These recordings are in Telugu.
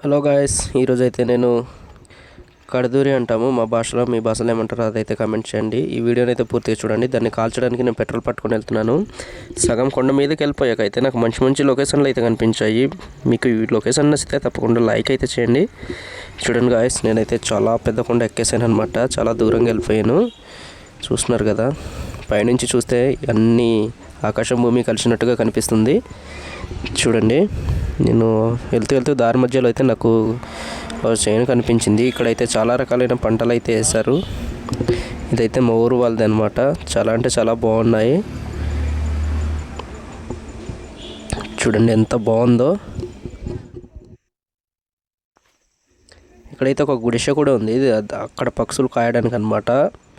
హలో గాయస్ ఈరోజు అయితే నేను కడదూరి అంటాము. మా భాషలో మీ భాషలో ఏమంటారో అదైతే కమెంట్ చేయండి. ఈ వీడియోని అయితే పూర్తిగా చూడండి. దాన్ని కాల్చడానికి నేను పెట్రోల్ పట్టుకొని వెళ్తున్నాను. సగం కొండ మీదకి వెళ్ళిపోయాక అయితే నాకు మంచి మంచి లొకేషన్లు అయితే కనిపించాయి. మీకు ఈ లొకేషన్ నచ్చితే తప్పకుండా లైక్ అయితే చేయండి. చూడండి గాయస్ నేనైతే చాలా పెద్ద కొండ ఎక్కేసాను అనమాట చాలా దూరంగా వెళ్ళిపోయాను. చూస్తున్నారు కదా పైనుంచి చూస్తే అన్నీ ఆకాశం భూమి కలిసినట్టుగా కనిపిస్తుంది. చూడండి. నేను వెళ్తూ వెళ్తూ దారి మధ్యలో అయితే నాకు చేను కనిపించింది. ఇక్కడైతే చాలా రకాలైన పంటలు అయితే వేశారు. ఇదైతే మా ఊరు వాళ్ళది అనమాట చాలా అంటే చాలా బాగున్నాయి. చూడండి ఎంత బాగుందో. ఇక్కడైతే ఒక గుడిసె కూడా ఉంది. అక్కడ పక్షులు కాయడానికి అనమాట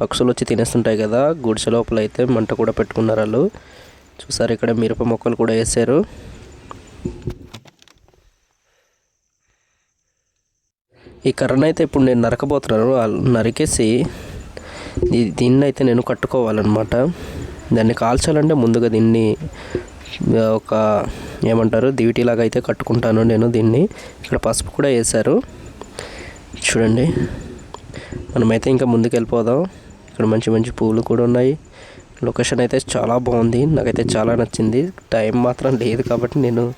పక్షులు వచ్చి తినేస్తుంటాయి కదా. గుడిసె లోపల అయితే మంట కూడా పెట్టుకున్నారు వాళ్ళు. చూసారు ఇక్కడ మిరప మొక్కలు కూడా వేసారు ఈ కర్రను అయితే ఇప్పుడు నేను నరకబోతున్నాను. నరికేసి దీన్ని అయితే నేను కట్టుకోవాలన్నమాట. దాన్ని కాల్చాలంటే ముందుగా దీన్ని ఒక ఏమంటారు దివిటీలాగా అయితే కట్టుకుంటాను నేను దీన్ని. ఇక్కడ పసుపు కూడా వేశారు. చూడండి. మనమైతే ఇంకా ముందుకు వెళ్ళిపోదాం ఇక్కడ మంచి మంచి పువ్వులు కూడా ఉన్నాయి. లొకేషన్ అయితే చాలా బాగుంది. నాకైతే చాలా నచ్చింది. టైం మాత్రం లేదు కాబట్టి నేను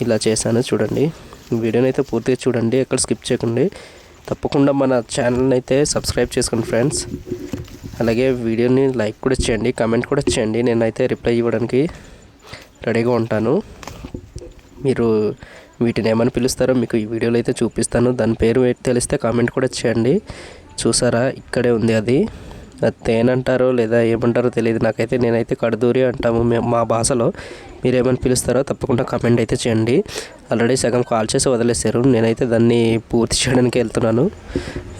ఇలా చేశాను. చూడండి. వీడియోని అయితే పూర్తిగా చూడండి ఎక్కడ స్కిప్ చేయకండి. తప్పకుండా మన ఛానల్ని అయితే సబ్స్క్రైబ్ చేసుకోండి ఫ్రెండ్స్ అలాగే వీడియోని లైక్ కూడా చేయండి కామెంట్ కూడా చేయండి. నేనైతే రిప్లై ఇవ్వడానికి రెడీగా ఉంటాను. మీరు వీటిని ఏమని పిలుస్తారో మీకు ఈ వీడియోలో అయితే చూపిస్తాను. దాని పేరు తెలిస్తే కామెంట్ కూడా చేయండి. చూసారా? ఇక్కడే ఉంది అది. తేనంటారో లేదా ఏమంటారో తెలియదు. నాకైతే నేనైతే కడదూరి అంటాము. మా భాషలో మీరేమని పిలుస్తారో తప్పకుండా కమెంట్ అయితే చేయండి. ఆల్రెడీ సగం కాల్ చేసి వదిలేశారు. నేనైతే దాన్ని పూర్తి చేయడానికి వెళ్తున్నాను.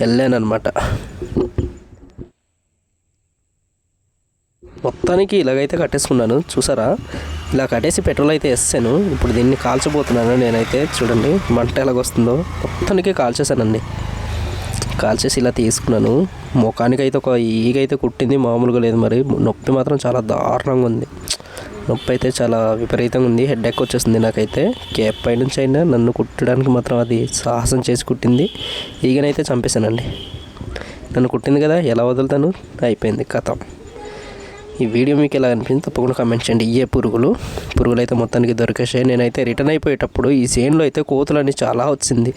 వెళ్ళాను అనమాట మొత్తానికి ఇలాగైతే కట్టేసుకున్నాను. చూసారా? ఇలా కట్టేసి పెట్రోల్ అయితే వేస్తాను ఇప్పుడు దీన్ని కాల్చబోతున్నాను నేనైతే. చూడండి మంట ఎలాగొస్తుందో. మొత్తానికి కాల్చేసానండి కాల్చేసి ఇలా తీసుకున్నాను. ముఖానికి అయితే ఒక ఈగ అయితే కుట్టింది మామూలుగా లేదు మరి. నొప్పి మాత్రం చాలా దారుణంగా ఉంది. నొప్పి అయితే చాలా విపరీతంగా ఉంది. హెడ్ ఎక్ వచ్చేసింది నాకైతే. కేప్ పై నుంచి అయినా నన్ను కుట్టడానికి మాత్రం అది సాహసం చేసి కుట్టింది. ఈగనైతే చంపేశానండి. నన్ను కుట్టింది కదా ఎలా వదులుతాను? అయిపోయింది కథం. ఈ వీడియో మీకు ఎలా అనిపించింది తప్పకుండా కామెంట్ చేయండి. ఇయ్యే పురుగులు. పురుగులు అయితే మొత్తానికి దొరికేసాయి నేనైతే రిటర్న్ అయిపోయేటప్పుడు ఈ చేనులో అయితే కోతులని చాలా వచ్చింది.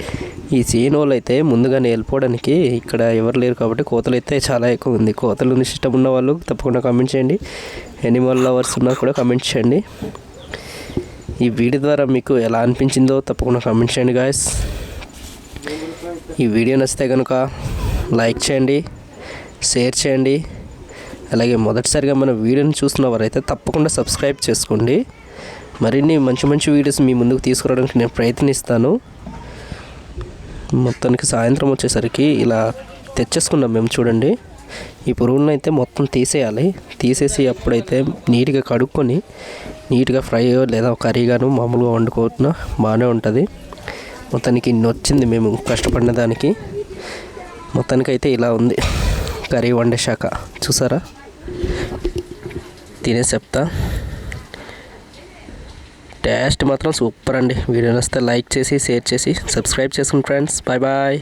ఈ చేను వాళ్ళు అయితే ముందుగానే వెళ్ళిపోవడానికి ఇక్కడ ఎవరు లేరు కాబట్టి కోతలు అయితే చాలా ఎక్కువ ఉంది. కోతలు ఇష్టం ఉన్న వాళ్ళు తప్పకుండా కామెంట్ చేయండి. ఎనిమల్ లవర్స్ ఉన్నా కూడా కామెంట్ చేయండి. ఈ వీడియో ద్వారా మీకు ఎలా అనిపించిందో తప్పకుండా కామెంట్ చేయండి గాయస్ ఈ వీడియో నచ్చితే కనుక లైక్ చేయండి షేర్ చేయండి. అలాగే మొదటిసారిగా మన వీడియోని చూస్తున్న వారైతే తప్పకుండా సబ్స్క్రైబ్ చేసుకోండి. మరిన్ని మంచి మంచి వీడియోస్ మీ ముందుకు తీసుకురావడానికి నేను ప్రయత్నిస్తాను. మొత్తానికి సాయంత్రం వచ్చేసరికి ఇలా తెచ్చేసుకున్నాం మేము చూడండి. ఈ పురుగులను అయితే మొత్తం తీసేయాలి. తీసేసి అప్పుడైతే నీట్గా కడుక్కొని నీట్గా ఫ్రై లేదా కర్రీగాను మామూలుగా వండుకుంటున్నా బాగానే ఉంటుంది. మొత్తానికి ఇన్ని వచ్చింది మేము కష్టపడిన దానికి. మొత్తానికైతే ఇలా ఉంది. కర్రీ వండే శాఖ. చూసారా? తినే చెప్తా టేస్ట్ మాత్రం సూపర్ అండి. వీడియో నచ్చితే లైక్ చేసి షేర్ చేసి సబ్స్క్రైబ్ చేసుకుని ఫ్రెండ్స్ బాయ్ బాయ్